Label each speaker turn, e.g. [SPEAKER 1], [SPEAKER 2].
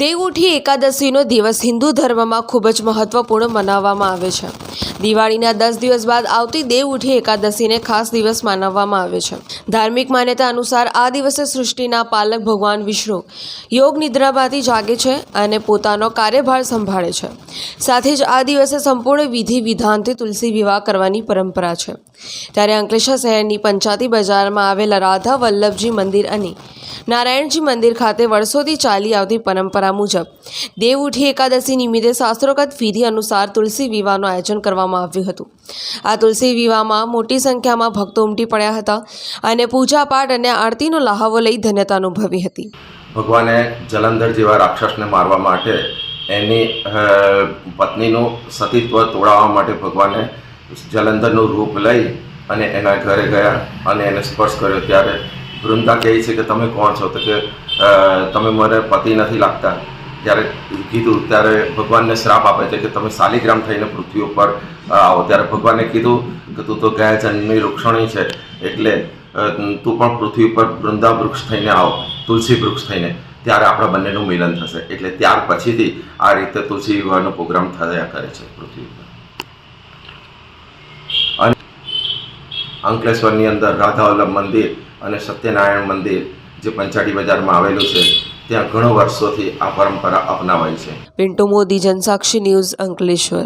[SPEAKER 1] દેવઉઠી એકાદશીનો દિવસ હિન્દુ ધર્મમાં ખૂબ જ મહત્વપૂર્ણ મનાવવામાં આવે છે. દિવાળીના દસ દિવસ બાદ આવતી દેવઉઠી એકાદશીને ખાસ દિવસ માનવવામાં આવે છે. ધાર્મિક માન્યતા અનુસાર આ દિવસે સૃષ્ટિના પાલક ભગવાન વિષ્ણુ યોગ નિદ્રામાંથી જાગે છે અને પોતાનો કાર્યભાર સંભાળે છે. સાથે જ આ દિવસે સંપૂર્ણ વિધિ વિધાનથી તુલસી વિવાહ કરવાની પરંપરા છે. ત્યારે અંકલેશ્વર શહેરની પંચાતી બજારમાં આવેલા રાધા વલ્લભજી મંદિર અને નારાયણજી મંદિર ખાતે વર્ષોથી ચાલી આવતી પરંપરા મુજબ. દેવ ઉઠી એકાદશી નિમિત્તે શાસ્ત્રોગત વિધિ અનુસાર તુલસી વિવાહનું આયોજન કરવામાં આવ્યું હતું. આ તુલસી વિવાહમાં મોટી સંખ્યામાં ભક્તો ઉમટી પડ્યા હતા અને પૂજાપાઠ અને આરતીનો લહાવો લઈ ધન્યતા અનુભવી હતી.
[SPEAKER 2] ભગવાને જલંધર જેવા રાક્ષસને મારવા માટે એની પત્નીનું સતીત્વ તોડાવવા માટે ભગવાને જલંધરનું રૂપ લઈ અને એના ઘરે ગયા અને એને સ્પર્શ કર્યો. ત્યારે વૃંદા કહે છે કે તમે કોણ છો? તો કે તમે મને પતિ નથી લાગતા. ત્યારે કીધું, ત્યારે ભગવાનને શ્રાપ આપે છે કે તમે શાલિગ્રામ થઈને પૃથ્વી ઉપર આવો. ત્યારે ભગવાને કીધું કે તું તો ગયા જન્મની વૃક્ષણી છે, એટલે તું પણ પૃથ્વી ઉપર વૃંદા વૃક્ષ થઈને આવો, તુલસી વૃક્ષ થઈને. ત્યારે આપણા બંનેનું મિલન થશે. એટલે ત્યાર પછીથી આ રીતે તુલસી વિવાહનો પ્રોગ્રામ થયા કરે છે પૃથ્વી ઉપર. અંકલેશ્વરની અંદર રાધાવલ્લભ મંદિર અને સત્યનારાયણ મંદિર જે પંચાટી બજારમાં આવેલું છે, ત્યાં ઘણો વર્ષોથી આ પરંપરા અપનાવાય છે.
[SPEAKER 1] પિન્ટુ મોદી, જનસાક્ષી ન્યૂઝ અંકલેશ્વર.